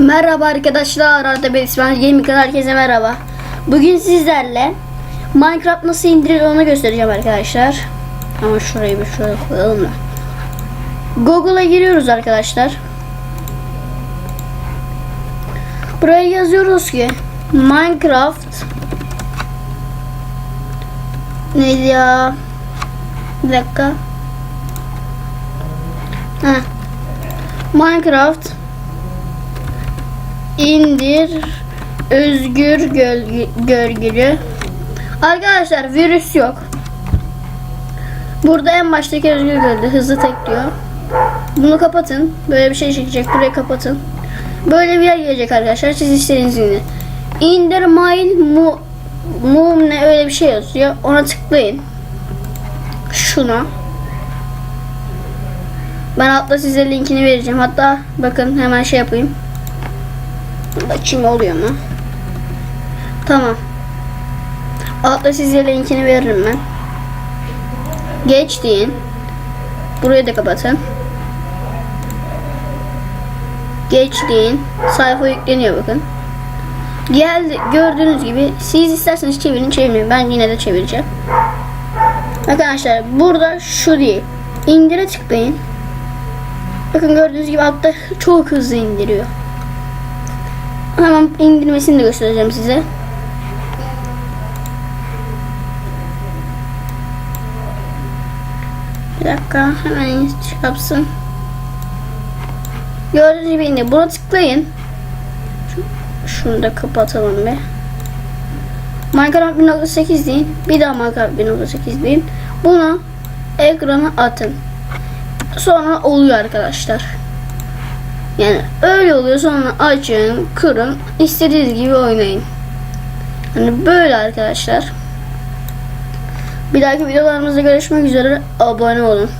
Merhaba arkadaşlar, Arda ben İsmail Gaming'den herkese merhaba. Bugün sizlerle Minecraft nasıl indirilir onu göstereceğim arkadaşlar. Ama şurayı bir şöyle koyalım da. Google'a giriyoruz arkadaşlar. Buraya yazıyoruz ki Minecraft neydi ya? Bir dakika. Heh. Minecraft indir özgür gölge, görgülü. Arkadaşlar virüs yok. Burada en baştaki özgür gölge hızlı tek diyor. Bunu kapatın. Böyle bir şey çekecek. Burayı kapatın. Böyle bir yer gelecek arkadaşlar. Siz istediğiniz gibi. İndir mail mu mum ne öyle bir şey yazıyor. Ona tıklayın. Şuna. Ben altta size linkini vereceğim. Hatta bakın hemen şey yapayım. Bakayım oluyor mu? Tamam. Altta size linkini veririm ben. Geç deyin. Burayı da kapatın. Geç deyin. Sayfa yükleniyor bakın. Geldi gördüğünüz gibi siz isterseniz çevirin çevirin. Ben yine de çevireceğim. Arkadaşlar burada şu değil. İndire tıklayın. Bakın gördüğünüz gibi altta çok hızlı indiriyor. Hemen indirmesini de göstereceğim size. Bir dakika hemen şey yapsın. Gördüğünüz gibi indi. Buna tıklayın. Şu- Şunu da kapatalım be. Minecraft 1.8 deyin. Bir daha Minecraft 1.8 deyin. Bunu ekrana atın. Sonra oluyor arkadaşlar. Yani öyle oluyor sonra açın, kırın, istediğiniz gibi oynayın. Yani böyle arkadaşlar. Bir dahaki videolarımızda görüşmek üzere. Abone olun.